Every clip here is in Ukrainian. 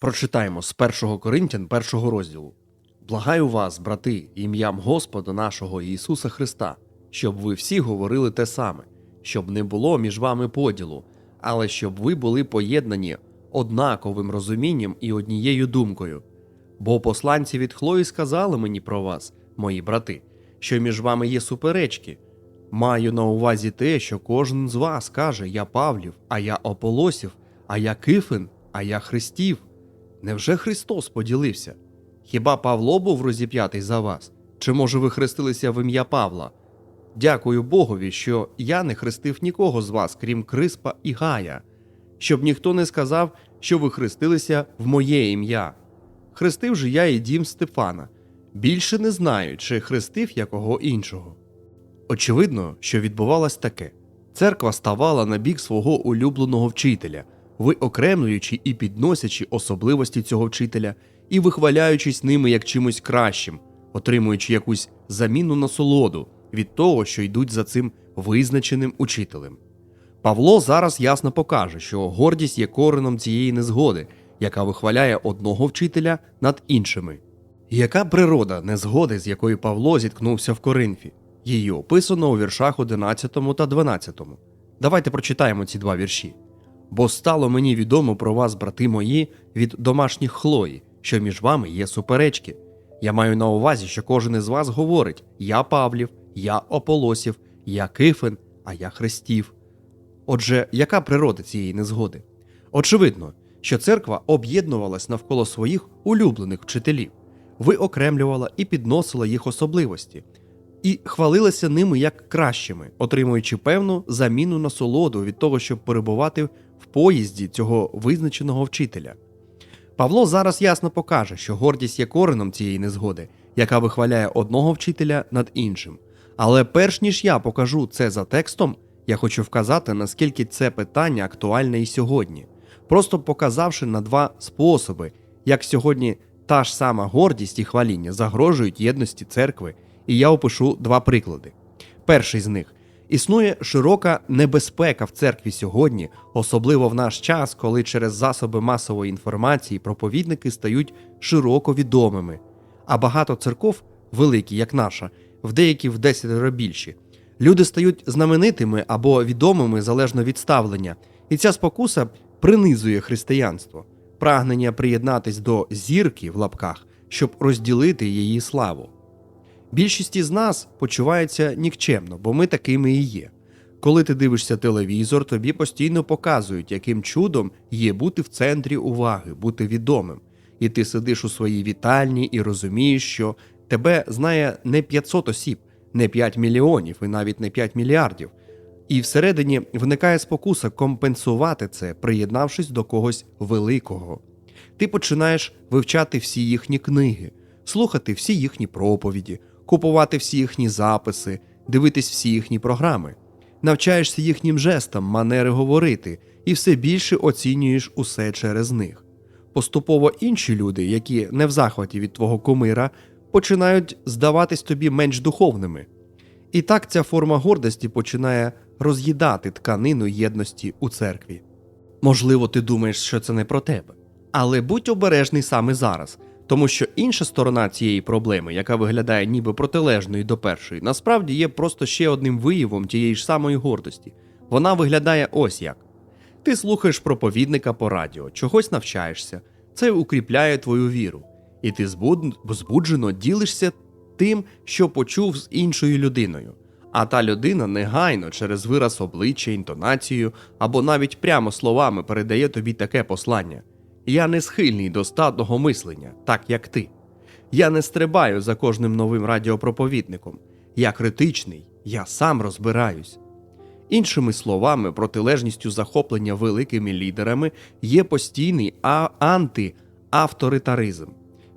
Прочитаємо з 1 Коринтян першого розділу. Благаю вас, брати, ім'ям Господа нашого Ісуса Христа, щоб ви всі говорили те саме, щоб не було між вами поділу, але щоб ви були поєднані однаковим розумінням і однією думкою. Бо посланці від Хлої сказали мені про вас, мої брати, що між вами є суперечки. Маю на увазі те, що кожен з вас каже: Я Павлів, а я Ополосів, а я Кифин, а я Христів. Невже Христос поділився? Хіба Павло був розіп'ятий за вас? Чи може ви хрестилися в ім'я Павла? Дякую Богові, що я не хрестив нікого з вас, крім Криспа і Гая, щоб ніхто не сказав, що ви хрестилися в моє ім'я. Хрестив же я і дім Стефана. Більше не знаю, чи хрестив я кого іншого. Очевидно, що відбувалось таке: церква ставала на бік свого улюбленого вчителя, виокремлюючи і підносячи особливості цього вчителя і вихваляючись ними як чимось кращим, отримуючи якусь замінну насолоду від того, що йдуть за цим визначеним учителем. Павло зараз ясно покаже, що гордість є кореном цієї незгоди, яка вихваляє одного вчителя над іншими. Яка природа незгоди, з якою Павло зіткнувся в Коринфі? Її описано у віршах 11 та 12. Давайте прочитаємо ці два вірші. Бо стало мені відомо про вас, брати мої, від домашніх хлої, що між вами є суперечки. Я маю на увазі, що кожен із вас говорить: Я Павлів, я Ополосів, я Кифин, а я Христів. Отже, яка природа цієї незгоди? Очевидно, що церква об'єднувалась навколо своїх улюблених вчителів, виокремлювала і підносила їх особливості, і хвалилася ними як кращими, отримуючи певну замінну насолоду від того, щоб перебувати поїзді цього визначеного вчителя. Павло зараз ясно покаже, що гордість є кореном цієї незгоди, яка вихваляє одного вчителя над іншим. Але перш ніж я покажу це за текстом, я хочу вказати, наскільки це питання актуальне і сьогодні, просто показавши на два способи, як сьогодні та ж сама гордість і хваління загрожують єдності церкви, і я опишу два приклади. Перший з них існує широка небезпека в церкві сьогодні, особливо в наш час, коли через засоби масової інформації проповідники стають широко відомими, а багато церков, великі, як наша, в деякі в десятеро більші. Люди стають знаменитими або відомими залежно від ставлення, і ця спокуса принизує християнство, прагнення приєднатись до зірки в лапках, щоб розділити її славу. Більшість із нас почувається нікчемно, бо ми такими і є. Коли ти дивишся телевізор, тобі постійно показують, яким чудом є бути в центрі уваги, бути відомим. І ти сидиш у своїй вітальні і розумієш, що тебе знає не 500 осіб, не 5 мільйонів і навіть не 5 мільярдів. І всередині виникає спокуса компенсувати це, приєднавшись до когось великого. Ти починаєш вивчати всі їхні книги, слухати всі їхні проповіді, купувати всі їхні записи, дивитись всі їхні програми, навчаєшся їхнім жестам, манери говорити, і все більше оцінюєш усе через них. Поступово інші люди, які не в захваті від твого кумира, починають здаватись тобі менш духовними. І так ця форма гордості починає роз'їдати тканину єдності у церкві. Можливо, ти думаєш, що це не про тебе. Але будь обережний саме зараз, тому що інша сторона цієї проблеми, яка виглядає ніби протилежною до першої, насправді є просто ще одним виявом тієї ж самої гордості. Вона виглядає ось як: ти слухаєш проповідника по радіо, чогось навчаєшся, це укріпляє твою віру, і ти збуджено ділишся тим, що почув з іншою людиною. А та людина негайно через вираз обличчя, інтонацію або навіть прямо словами передає тобі таке послання. Я не схильний до статного мислення, так як ти. Я не стрибаю за кожним новим радіопроповідником. Я критичний, я сам розбираюсь. Іншими словами, протилежністю захоплення великими лідерами є постійний антиавторитаризм,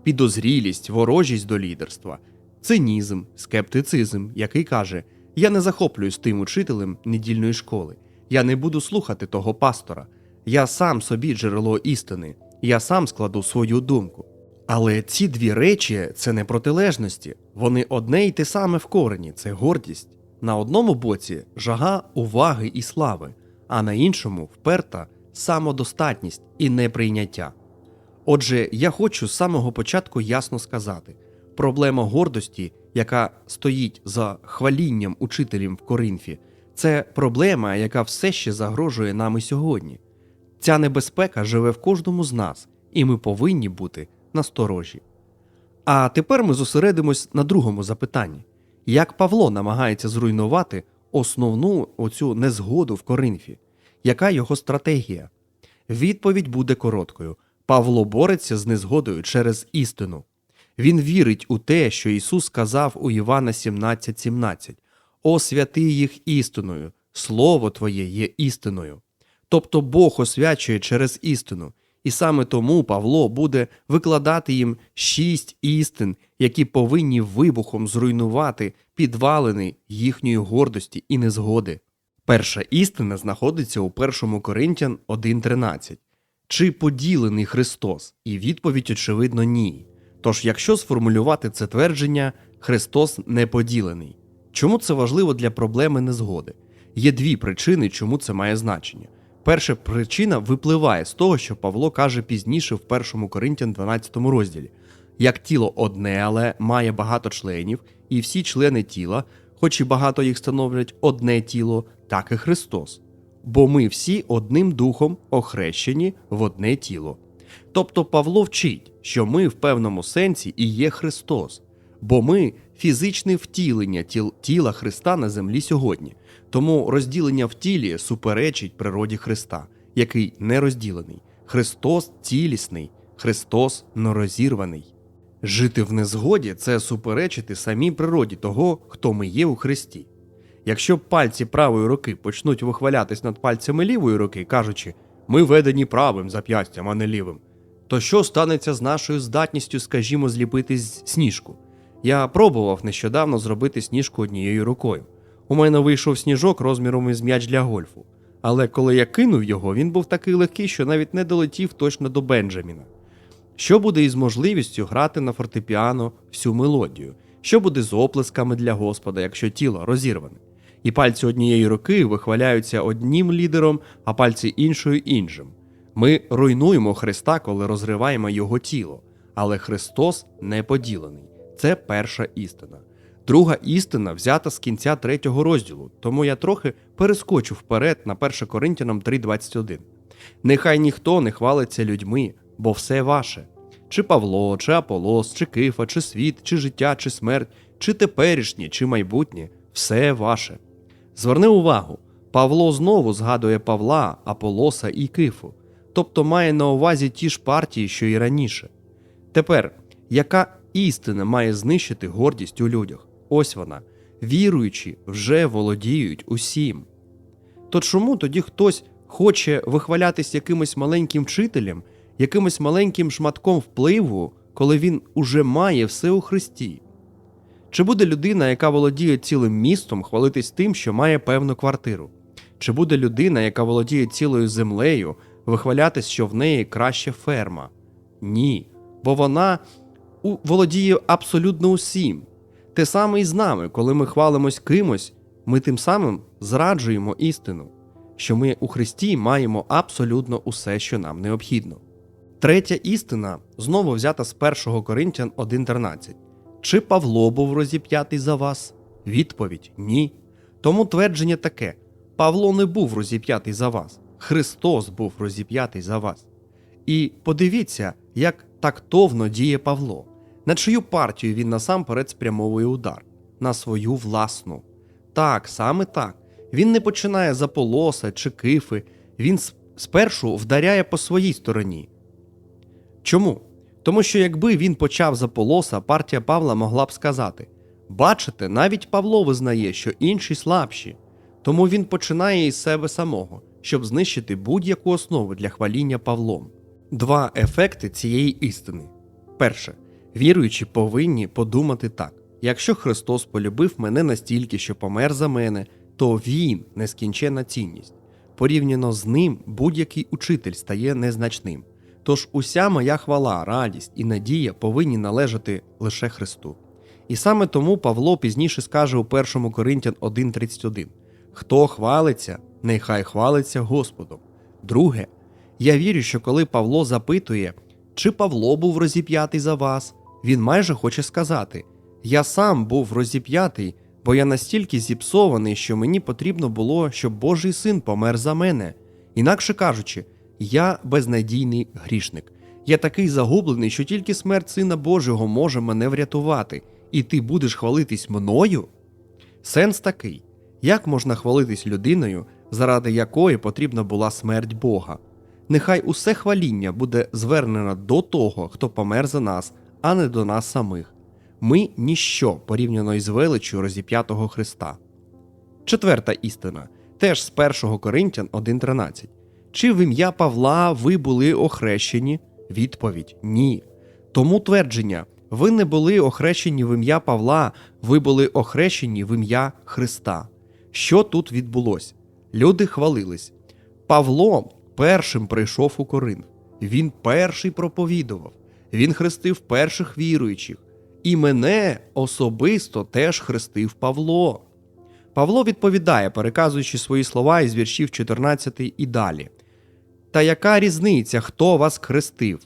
підозрілість, ворожість до лідерства, цинізм, скептицизм, який каже: Я не захоплююсь тим учителем недільної школи, я не буду слухати того пастора, я сам собі джерело істини, я сам складу свою думку. Але ці дві речі це не протилежності, вони одне й те саме в корені це гордість. На одному боці жага уваги і слави, а на іншому вперта самодостатність і неприйняття. Отже, я хочу з самого початку ясно сказати: проблема гордості, яка стоїть за хвалінням учителів в Коринфі, це проблема, яка все ще загрожує нам і сьогодні. Ця небезпека живе в кожному з нас, і ми повинні бути насторожі. А тепер ми зосередимось на другому запитанні: як Павло намагається зруйнувати основну оцю незгоду в Коринфі? Яка його стратегія? Відповідь буде короткою. Павло бореться з незгодою через істину. Він вірить у те, що Ісус сказав у Івана 17:17 О, святи їх істиною, Слово Твоє є істиною. Тобто Бог освячує через істину, і саме тому Павло буде викладати їм шість істин, які повинні вибухом зруйнувати підвалини їхньої гордості і незгоди. Перша істина знаходиться у 1 Коринтян 1.13. Чи поділений Христос? І відповідь, очевидно, ні. Тож, якщо сформулювати це твердження, Христос не поділений. Чому це важливо для проблеми незгоди? Є дві причини, чому це має значення. Перша причина випливає з того, що Павло каже пізніше в 1 Коринтян 12 розділі. Як тіло одне, але має багато членів, і всі члени тіла, хоч і багато їх становлять одне тіло, так і Христос. Бо ми всі одним духом охрещені в одне тіло. Тобто Павло вчить, що ми в певному сенсі і є Христос, бо ми фізичне втілення тіл, тіла Христа на землі сьогодні. Тому розділення в тілі суперечить природі Христа, який не розділений. Христос цілісний, Христос нерозірваний. Жити в незгоді це суперечити самій природі того, хто ми є у Христі. Якщо пальці правої руки почнуть вихвалятись над пальцями лівої руки, кажучи, ми ведені правим зап'ястям, а не лівим, то що станеться з нашою здатністю, скажімо, зліпити сніжку? Я пробував нещодавно зробити сніжку однією рукою. У мене вийшов сніжок розміром із м'яч для гольфу. Але коли я кинув його, він був такий легкий, що навіть не долетів точно до Бенджаміна. Що буде із можливістю грати на фортепіано всю мелодію? Що буде з оплесками для Господа, якщо тіло розірване? І пальці однієї руки вихваляються одним лідером, а пальці іншою іншим. Ми руйнуємо Христа, коли розриваємо Його тіло, але Христос не поділений. Це перша істина. Друга істина взята з кінця третього розділу, тому я трохи перескочу вперед на 1 Коринтянам 3.21. Нехай ніхто не хвалиться людьми, бо все ваше. Чи Павло, чи Аполос, чи Кифа, чи світ, чи життя, чи смерть, чи теперішнє, чи майбутнє все ваше. Зверни увагу, Павло знову згадує Павла, Аполоса і Кифу, тобто має на увазі ті ж партії, що і раніше. Тепер, яка істина має знищити гордість у людях? Ось вона. Віруючі вже володіють усім. То чому тоді хтось хоче вихвалятись якимось маленьким вчителем, якимось маленьким шматком впливу, коли він уже має все у Христі? Чи буде людина, яка володіє цілим містом, хвалитись тим, що має певну квартиру? Чи буде людина, яка володіє цілою землею, вихвалятись, що в неї краща ферма? Ні, бо вона у- володіє абсолютно усім. Те саме і з нами, коли ми хвалимось кимось, ми тим самим зраджуємо істину, що ми у Христі маємо абсолютно усе, що нам необхідно. Третя істина знову взята з 1 Коринтян 1.13. Чи Павло був розіп'ятий за вас? Відповідь ні. Тому твердження таке: Павло не був розіп'ятий за вас, Христос був розіп'ятий за вас. І подивіться, як тактовно діє Павло. На чию партію він насамперед спрямовує удар? На свою власну. Так, саме так. Він не починає з Аполоса чи кифи, він спершу вдаряє по своїй стороні. Чому? Тому що якби він почав з Аполоса, партія Павла могла б сказати: Бачите, навіть Павло визнає, що інші слабші. Тому він починає із себе самого, щоб знищити будь-яку основу для хваління Павлом. Два ефекти цієї істини. Перше, віруючі повинні подумати так: якщо Христос полюбив мене настільки, що помер за мене, то Він нескінченна цінність. Порівняно з ним будь-який учитель стає незначним. Тож уся моя хвала, радість і надія повинні належати лише Христу. І саме тому Павло пізніше скаже у 1 Коринтян 1.31 Хто хвалиться, нехай хвалиться Господом. Друге, я вірю, що коли Павло запитує, Чи Павло був розіп'ятий за вас? Він майже хоче сказати: Я сам був розіп'ятий, бо я настільки зіпсований, що мені потрібно було, щоб Божий син помер за мене. Інакше кажучи, я безнадійний грішник. Я такий загублений, що тільки смерть Сина Божого може мене врятувати, і ти будеш хвалитись мною? Сенс такий: як можна хвалитись людиною, заради якої потрібна була смерть Бога? Нехай усе хваління буде звернено до того, хто помер за нас, а не до нас самих. Ми ніщо порівняно із величчю розіп'ятого Христа. Четверта істина, теж з 1 Коринтян 1.13. Чи в ім'я Павла ви були охрещені? Відповідь ні. Тому твердження ви не були охрещені в ім'я Павла, ви були охрещені в ім'я Христа. Що тут відбулося? Люди хвалились. Павло першим прийшов у Коринф. Він перший проповідував, він хрестив перших віруючих. І мене особисто теж хрестив Павло. Павло відповідає, переказуючи свої слова із віршів 14 і далі. Та яка різниця, хто вас хрестив?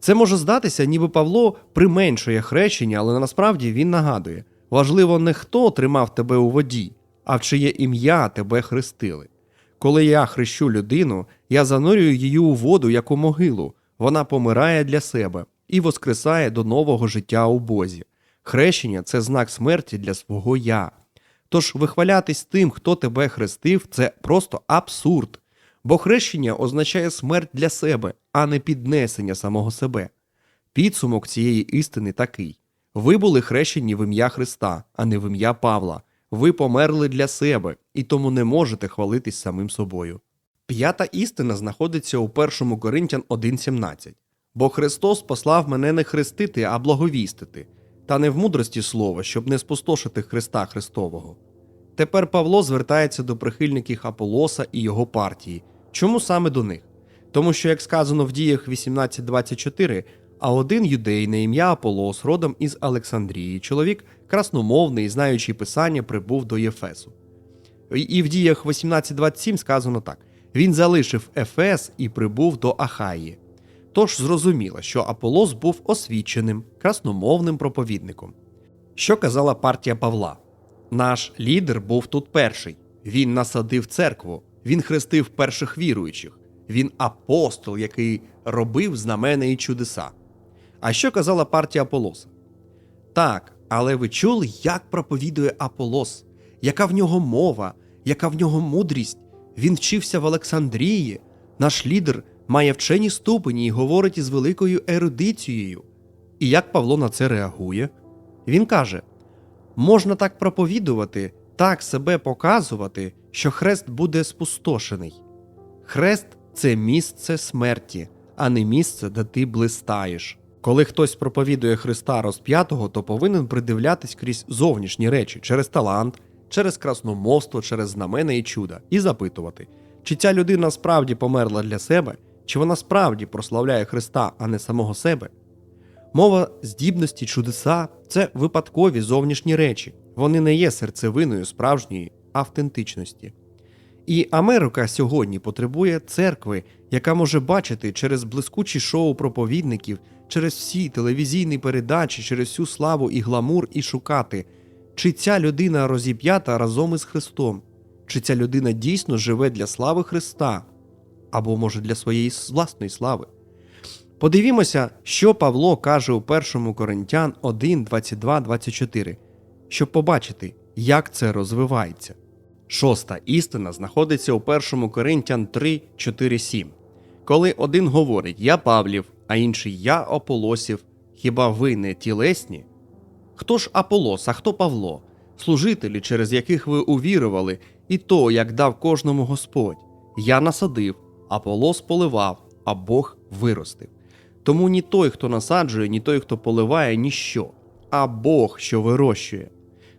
Це може здатися, ніби Павло применшує хрещення, але насправді він нагадує: важливо не хто тримав тебе у воді, а в чиє ім'я тебе хрестили. Коли я хрещу людину, я занурюю її у воду, як у могилу, вона помирає для себе і воскресає до нового життя у Бозі. Хрещення це знак смерті для свого я. Тож вихвалятись тим, хто тебе хрестив, це просто абсурд. Бо хрещення означає смерть для себе, а не піднесення самого себе. Підсумок цієї істини такий: ви були хрещені в ім'я Христа, а не в ім'я Павла. Ви померли для себе і тому не можете хвалитись самим собою. П'ята істина знаходиться у 1 Коринтян 1.17. Бо Христос послав мене не хрестити, а благовістити, та не в мудрості слова, щоб не спустошити Христа Христового. Тепер Павло звертається до прихильників Аполоса і його партії. Чому саме до них? Тому що, як сказано в діях 18.24, а один юдей на ім'я Аполос, родом із Олександрії, чоловік красномовний, знаючий писання, прибув до Єфесу. І в діях 18.27 сказано так: він залишив Ефес і прибув до Ахаї. Тож зрозуміло, що Аполос був освіченим, красномовним проповідником. Що казала партія Павла? Наш лідер був тут перший. Він насадив церкву, він хрестив перших віруючих, він апостол, який робив знамена і чудеса. А що казала партія Аполоса? Так, але ви чули, як проповідує Аполос, яка в нього мова, яка в нього мудрість? Він вчився в Олександрії. Наш лідер має вчені ступені і говорить із великою ерудицією. І як Павло на це реагує? Він каже: можна так проповідувати, так себе показувати, що хрест буде спустошений. Хрест це місце смерті, а не місце, де ти блистаєш. Коли хтось проповідує Христа розп'ятого, то повинен придивлятись крізь зовнішні речі через талант, через красномовство, через знамена і чуда, і запитувати, чи ця людина справді померла для себе, чи вона справді прославляє Христа, а не самого себе. Мова здібності, чудеса це випадкові зовнішні речі, вони не є серцевиною справжньої автентичності. І Америка сьогодні потребує церкви, яка може бачити через блискучі шоу проповідників, через всі телевізійні передачі, через всю славу і гламур, і шукати, чи ця людина розіп'ята разом із Христом, чи ця людина дійсно живе для слави Христа, або може для своєї власної слави. Подивімося, що Павло каже у 1 Коринтян 1, 22, 24, щоб побачити, як це розвивається. Шоста істина знаходиться у 1 Коринтян 3, 4, 7. Коли один говорить Я Павлів, а інший Я Аполосів, хіба ви не тілесні? Хто ж Аполос, а хто Павло? Служителі, через яких ви увірували, і то, як дав кожному Господь. Я насадив, Аполос поливав, а Бог виростив. Тому ні той, хто насаджує, ні той, хто поливає, ніщо, а Бог, що вирощує.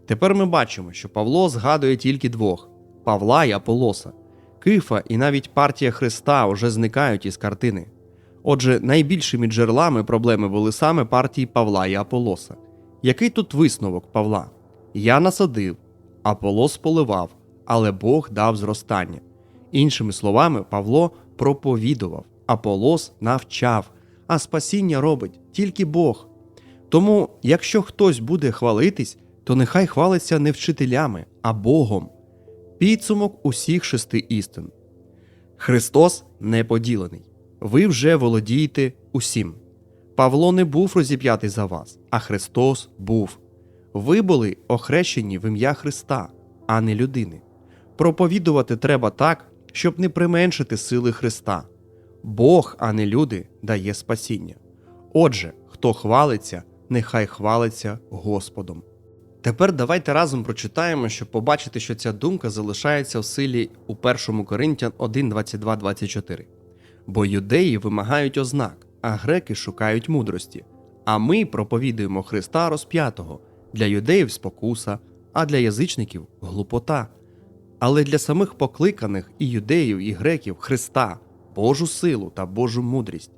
Тепер ми бачимо, що Павло згадує тільки двох Павла і Аполоса. Кифа і навіть партія Христа вже зникають із картини. Отже, найбільшими джерелами проблеми були саме партії Павла і Аполоса. Який тут висновок Павла? Я насадив, Аполос поливав, але Бог дав зростання. Іншими словами, Павло проповідував, Аполос навчав, а спасіння робить тільки Бог. Тому, якщо хтось буде хвалитись, то нехай хвалиться не вчителями, а Богом. Підсумок усіх шести істин. Христос не поділений. Ви вже володієте усім. Павло не був розіп'ятий за вас, а Христос був. Ви були охрещені в ім'я Христа, а не людини. Проповідувати треба так, щоб не применшити сили Христа. Бог, а не люди, дає спасіння. Отже, хто хвалиться, нехай хвалиться Господом. Тепер давайте разом прочитаємо, щоб побачити, що ця думка залишається в силі у 1 Коринтян 1, 22, 24. Бо юдеї вимагають ознак, а греки шукають мудрості. А ми проповідуємо Христа розп'ятого для юдеїв спокуса, а для язичників глупота. Але для самих покликаних і юдеїв, і греків Христа, Божу силу та Божу мудрість.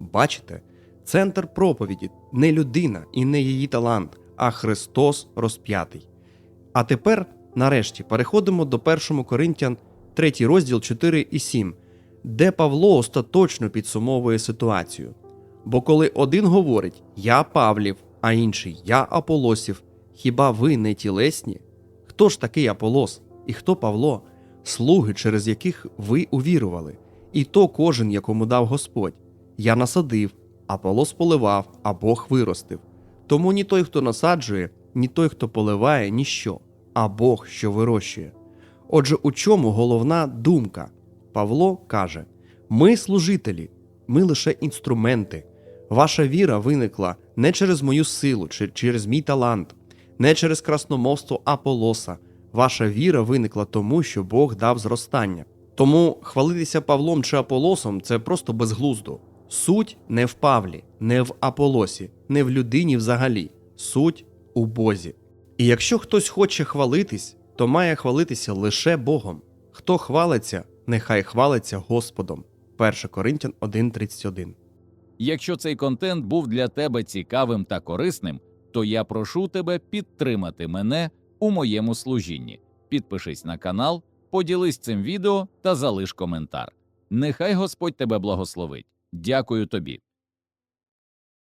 Бачите, центр проповіді не людина і не її талант, а Христос розп'ятий. А тепер, нарешті, переходимо до 1 Коринтян, 3 розділ 4 і 7, де Павло остаточно підсумовує ситуацію. Бо коли один говорить Я Павлів, а інший Я Аполосів, хіба ви не тілесні? Хто ж такий Аполос і хто Павло, слуги, через яких ви увірували, і то кожен, якому дав Господь. Я насадив, Аполос поливав, а Бог виростив. Тому ні той, хто насаджує, ні той, хто поливає, ніщо, а Бог, що вирощує. Отже, у чому головна думка? Павло каже: Ми служителі, ми лише інструменти. Ваша віра виникла не через мою силу чи через мій талант, не через красномовство Аполоса. Ваша віра виникла тому, що Бог дав зростання. Тому хвалитися Павлом чи Аполосом це просто безглуздо. Суть не в Павлі, не в Аполосі, не в людині взагалі. Суть у Бозі. І якщо хтось хоче хвалитись, то має хвалитися лише Богом. Хто хвалиться, нехай хвалиться Господом. 1 Коринтян 1.31 Якщо цей контент був для тебе цікавим та корисним, то я прошу тебе підтримати мене у моєму служінні. Підпишись на канал, поділись цим відео та залиш коментар. Нехай Господь тебе благословить. Дякую тобі.